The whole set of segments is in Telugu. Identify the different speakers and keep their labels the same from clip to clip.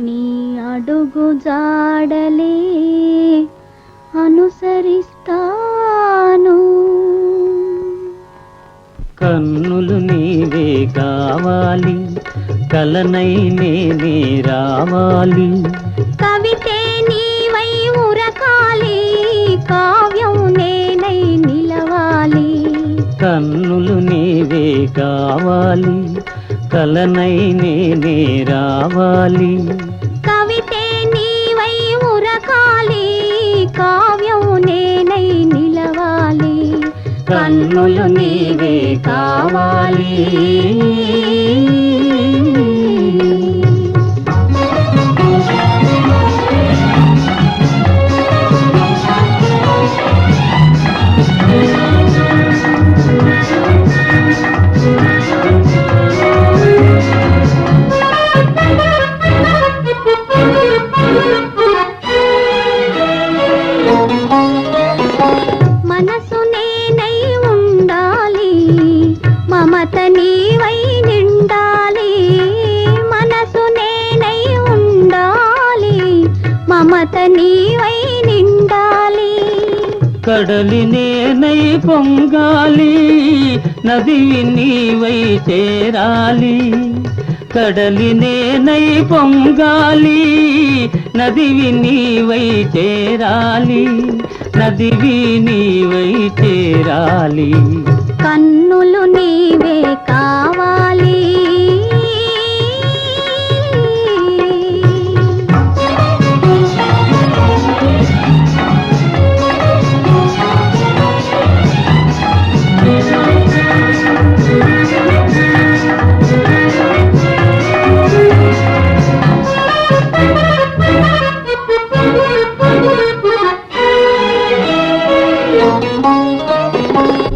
Speaker 1: నీ అడుగు జాడలే అనుసరిస్తాను.
Speaker 2: కన్నులు నీవే కావాలి కలనై నేనే
Speaker 1: రావాలి. కావాలి కలనై నేనే రావాలి.
Speaker 2: కవితే నీవై ఉరకాలి కావ్యం నేనై నిలవాలి.
Speaker 1: కన్నులు నీవే కావాలి.
Speaker 2: నీవై నిండాలి.
Speaker 1: కడలి నేనై పొంగాలి. నది నీవై చేరాలి. కడలి నేనై పొంగాలి. నదివి నీవై చేరాలి. నదివి నీవై చేరాలి.
Speaker 2: కన్నులు నీవే కావాలి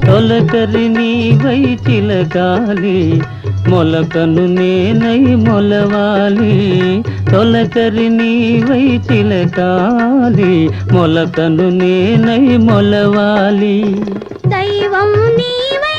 Speaker 1: తొలకరి నీవై చిలకాలి మొలకను నేనై మొలవాలి. తొలకరి నీవై చిలకాలి మొలకను నేనై మొలవాలి.
Speaker 2: దైవం నీవై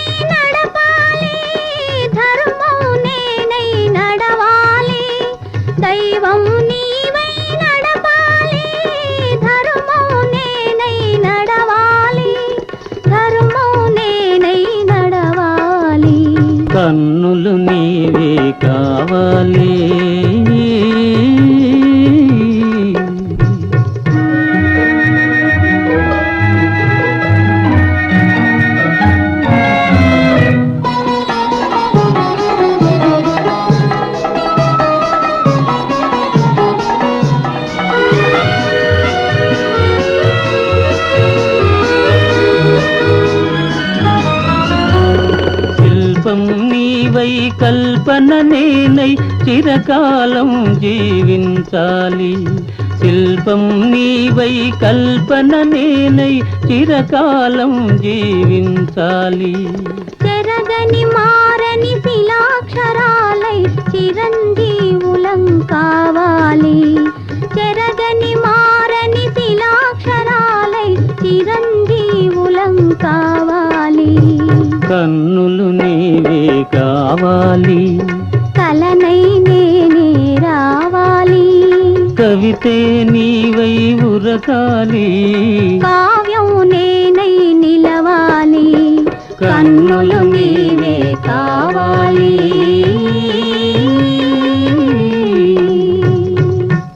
Speaker 1: కావాలి. కల్పన నేనై చిరకాలం జీవించాలి. శిల్పం నీవై కల్పన నేనై చిరకాలం జీవించాలి.
Speaker 2: చెరగని మారని శిలాక్షరాలై చిరంజీవులం కావాలి చెరగని మారని శిలాక్షరాలై చిరంజీవులం కావాలి
Speaker 1: కన్నులు నీవే కావాలి.
Speaker 2: కలనై నేనే రావాలి.
Speaker 1: కవితే నీవై ఉరకాలి.
Speaker 2: కావ్యం నేనై నిలవాలి.
Speaker 1: కన్నులు నీవే కావాలి